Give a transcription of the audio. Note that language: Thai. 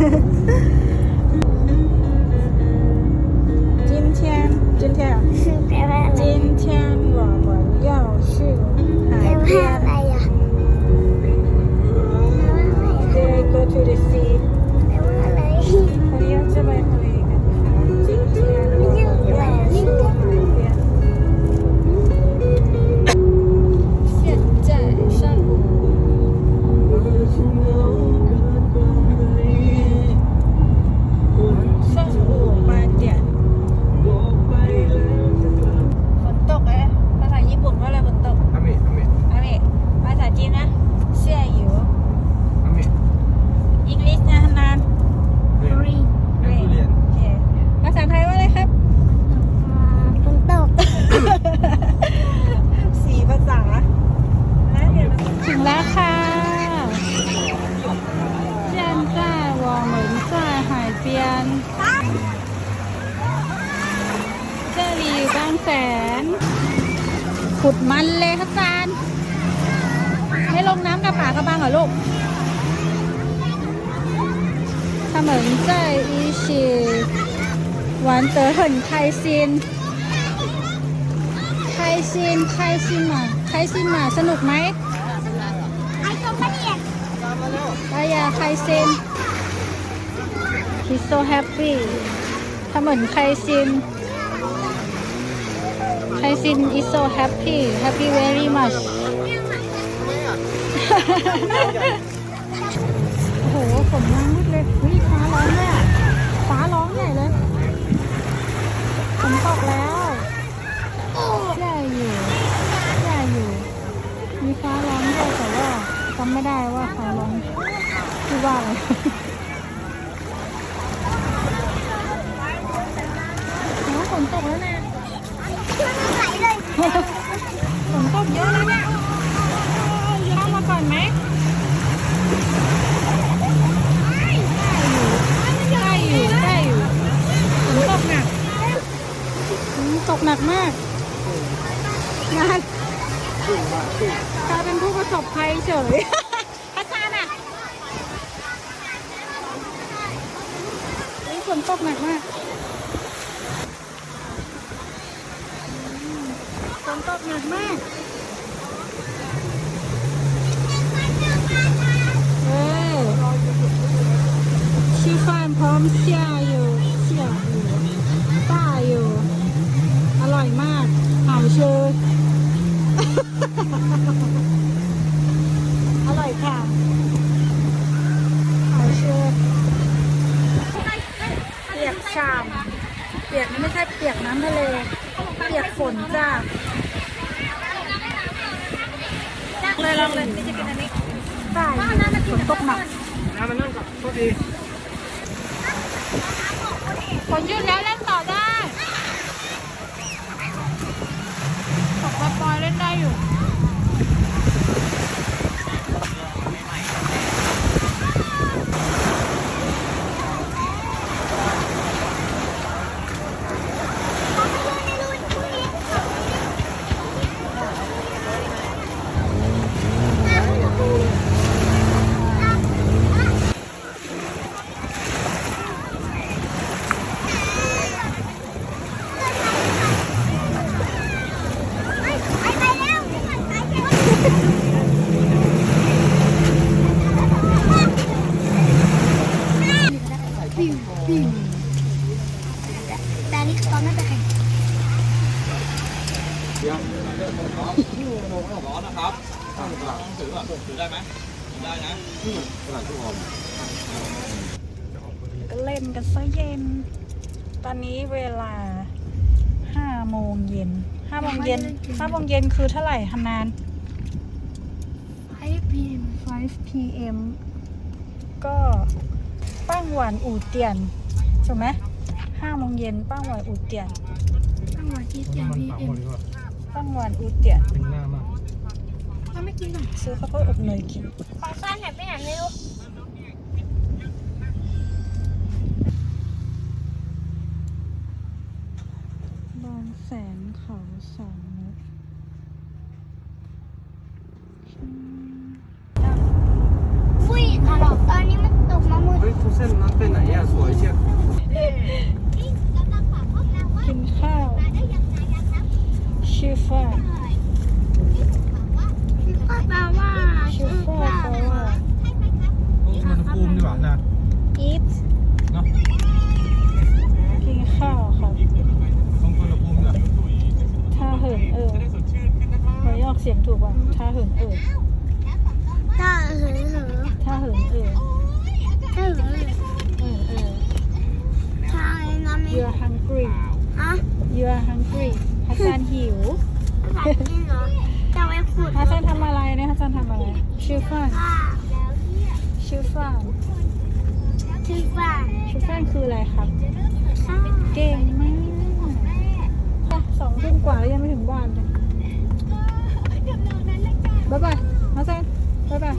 今天今天 今天างแสน ขุดมันเลยครับจานไม่ลงน้ำกับป่ากระบังเหรอลูก他们在一起玩得很开心开心开心嘛开心嘛สนุกไหม ไอ้ตัวมันเนี่ย 哎呀开心 He's so happy 他们很开心 开心 is so happy happy very much โอ้โหฝนมามืดเลยเฮ้ยฟ้าร้องเลยฟ้าร้องใหญ่เลยฝนตกแล้วแย่อยู่แย่อยู่ มีฟ้าร้องด้วยแต่ว่าจำไม่ได้ว่าฟ้าร้องที่ว่าอะไรโอ้ฝนตกแล้วนะ มันไหลเลย ฝนตกเยอะแล้วเนี่ยเข้ามาก่อนไหมได้อยู่ได้อยู่ฝนตกหนักฝนตก หนักมากงานกลายเป็นผู้ประสบภัยเฉย ชาม เปียกไม่ใช่เปียกน้ำทะเล เปียกฝนจ้าเลยลองเลยจะกินอันนี้ใช่ฝนตกหนักน้ำมันนั่งกับโทษดีฝนหยุดแล้วเล่นต่อได้ตกปล่อยเล่นได้อยู่ ร้อนนะครับสั่งหนังสือแบบถือได้ไหมได้นะกระดาษทุกอมก็เล่นกันซะเย็น ตอนนี้เวลาห้าโมงเย็นห้าโมงเย็นห้าโมงเย็นคือเท่าไหร่ฮันนานไอ้พิม5 p.m. ก็ป้างหวานอู่เตียนถูกไหมห้าโมงเย็นป้างหวานอู่เตียนตั้งวันที่เจ็ดพีเอ็มป้างหวานอู่เตียนเป็นหน้ามากถ้าไม่กินหรอซื้อข้าวโพดอบเนยกินของซ่อนหายไปไหนไม่รู้บางแสนเขาสองมุกฟุ้ยตลอดตอนนี้มันตกมามืดเฮ้ยทุกเส้นนะไปไหนอะสวยเชียว กินข้าวชื่อฟ้า ก็แปลว่า ชื่อฟ้าแปลว่า ต้องสุวรรณภูมิดีกว่านะ eat เนาะ กินข้าวครับ ต้องสุวรรณภูมิดีกว่า ท่าเหินเอิบหนูยออกเสียงถูกป่ะท่าเหินเอิบ ถ้าหือหือ ท่าเหินเอิบ ถ้าหือ เออเออ ถ้าไอ้น้ำมี you're hungry ฮ you're hungry ฮัสซันหิว แบบนี้เหรอจะไปขุดฮัสซันทำอะไรเนี่ยฮัสซันทำอะไรชื่อฟ้านว่ชื่อฟ้านที่บ้านชื่อฟ้านคืออะไรครับ ข้าเก่งมากสองทุ่มกว่าแล้วยังไม่ถึงบ้านเลยบ๊ายบายฮัสซันบ๊ายบาย